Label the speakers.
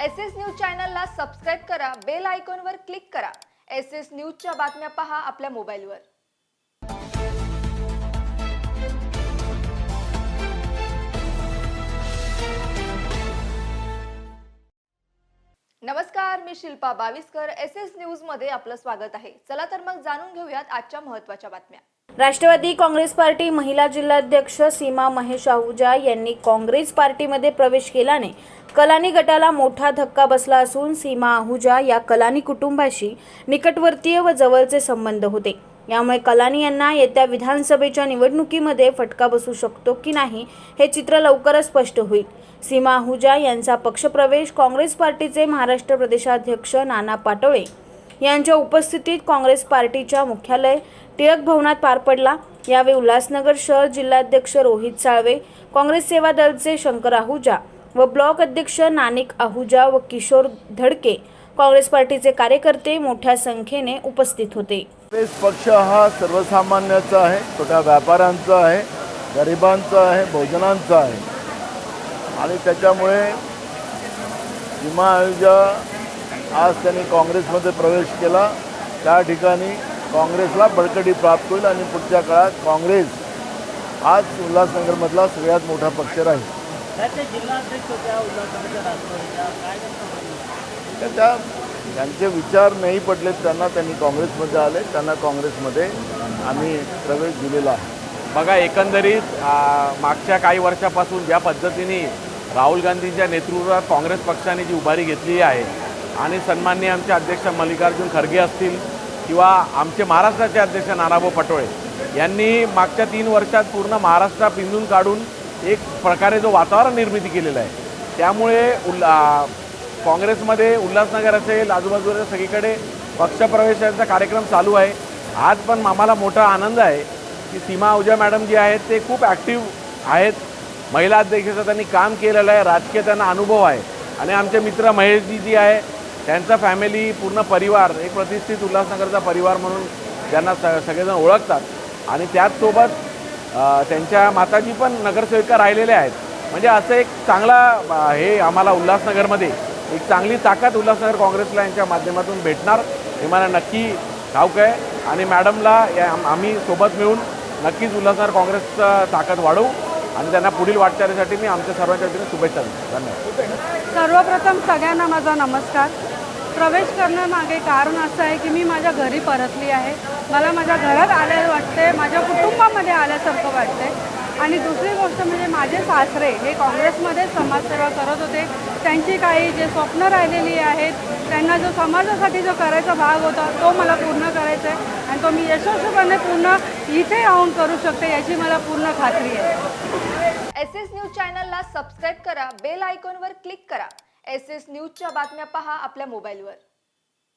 Speaker 1: S S news चॅनलला subscribe करा bell आयकॉनवर क्लिक करा. एस एस न्यूजच्या बातम्या पहा आपल्या मोबाईलवर. नमस्कार मी शिल्पा बाविस्कर. एस एस न्यूजमध्ये आपलं स्वागत आहे. चला तर मग जाणून घेऊयात आजच्या महत्त्वाच्या बातम्या.
Speaker 2: राष्ट्रवादी काँग्रेस पार्टी महिला जिल्हाध्यक्ष सीमा महेश आहुजा यांनी काँग्रेस पार्टीमध्ये प्रवेश केल्याने कलानी गटाला मोठा धक्का बसला असून सीमा आहुजा या कलानी कुटुंबाशी निकटवर्तीय व जवळचे संबंध होते. यामुळे कलानी यांना येत्या विधानसभेच्या निवडणुकीमध्ये फटका बसू शकतो की नाही हे चित्र लवकरच स्पष्ट होईल. सीमा आहुजा यांचा पक्षप्रवेश काँग्रेस पार्टीचे महाराष्ट्र प्रदेशाध्यक्ष नाना पाटोळे यांच्या उपस्थितीत काँग्रेस पार्टीच्या मुख्यालय टिळक भवनात पार पडला. यावेळी उल्हासनगर शहर जिल्हाध्यक्ष रोहित साळवे काँग्रेस सेवा दलचे शंकर आहुजा व ब्लॉक अध्यक्ष नानिक आहुजा व किशोर धडके काँग्रेस पार्टीचे कार्यकर्ते मोठ्या संख्येने उपस्थित होते.
Speaker 3: काँग्रेस पक्ष हा सर्वसामान्याचा आहे छोट्या व्यापाऱ्यांचा आहे गरिबांचा आहे भोजनांचा आहे. आणि त्याच्यामुळे विमा आयोगा आज त्यांनी काँग्रेसमध्ये प्रवेश केला. त्या ठिकाणी काँग्रेसला बळकटी प्राप्त होईल आणि पुढच्या काळात काँग्रेस आज उल्हासनगरमधला सगळ्यात मोठा पक्ष राहील.
Speaker 4: त्याचे जिल्हाध्यक्ष होत्या उल्हासनगरच्या राष्ट्रवादीच्या काय त्यांचं म्हणणं?
Speaker 3: तर त्या त्यांचे विचार नाही पडले त्यांना त्यांनी काँग्रेसमध्ये आले त्यांना काँग्रेसमध्ये आम्ही प्रवेश दिलेला आहे
Speaker 5: बघा एकंदरीत मागच्या काही वर्षापासून ज्या पद्धतीने राहुल गांधींच्या नेतृत्वात काँग्रेस पक्षाने जी उभारी घेतली आहे आणि सन्माननीय आमचे अध्यक्ष मल्लिकार्जुन खरगे असतील किंवा आमचे महाराष्ट्राचे अध्यक्ष नानाभाऊ पटोळे यांनी मागच्या तीन वर्षात पूर्ण महाराष्ट्र पिंजून काढून एक प्रकारे जो वातावरण निर्मिती केलेलं आहे. त्यामुळे उल्ला काँग्रेसमध्ये उल्हासनगर असेल आजूबाजूला सगळीकडे पक्षप्रवेशाचा कार्यक्रम चालू आहे. आज पण आम्हाला मोठा आनंद आहे की सीमा अहुजा मॅडम जी आहेत ते खूप ॲक्टिव्ह आहेत. महिला अध्यक्षाचं त्यांनी काम केलेलं आहे राजकीय त्यांना अनुभव आहे. आणि आमचे मित्र महेशजी जी आहे त्यांचा फॅमिली पूर्ण परिवार एक प्रतिष्ठित उल्हासनगरचा परिवार म्हणून त्यांना स सगळेजण ओळखतात. आणि त्याचसोबत त्यांच्या माताजी पण नगरसेविका राहिलेल्या आहेत. म्हणजे असं एक चांगला हे आम्हाला उल्हासनगरमध्ये एक चांगली ताकद उल्हासनगर काँग्रेसला यांच्या माध्यमातून भेटणार. हे मला नक्की ठाऊक आहे. आणि मॅडमला या आम्ही सोबत मिळून नक्कीच उल्हासनगर काँग्रेसचं ताकद वाढवू. आणि त्यांना पुढील वाटचालीसाठी मी आमच्या सर्वांच्या वतीने शुभेच्छा देतो. धन्यवाद.
Speaker 6: सर्वप्रथम सगळ्यांना माझा नमस्कार. प्रवेश करण्यामागे कारण असं आहे की मी माझ्या घरी परतली आहे. मला माझ्या घरात आले वाटते माझ्या कुटुंबामध्ये आणि दुसरी गोष्ट म्हणजे माझे सासरे हे काँग्रेसमध्ये समाजसेवा करत होते. त्यांची काही जे स्वप्न राहिलेली आहेत त्यांना जो समाजासाठी जो करायचा भाग होता तो मला पूर्ण करायचा आहे. आणि तो मी यशस्वीपणे पूर्ण इथे राहून करू शकते याची मला पूर्ण खात्री आहे.
Speaker 1: एस एस न्यूज चॅनलला सबस्क्राईब करा बेल आयकॉनवर क्लिक करा. एस एस न्यूजच्या बातम्या पहा आपल्या मोबाईलवर.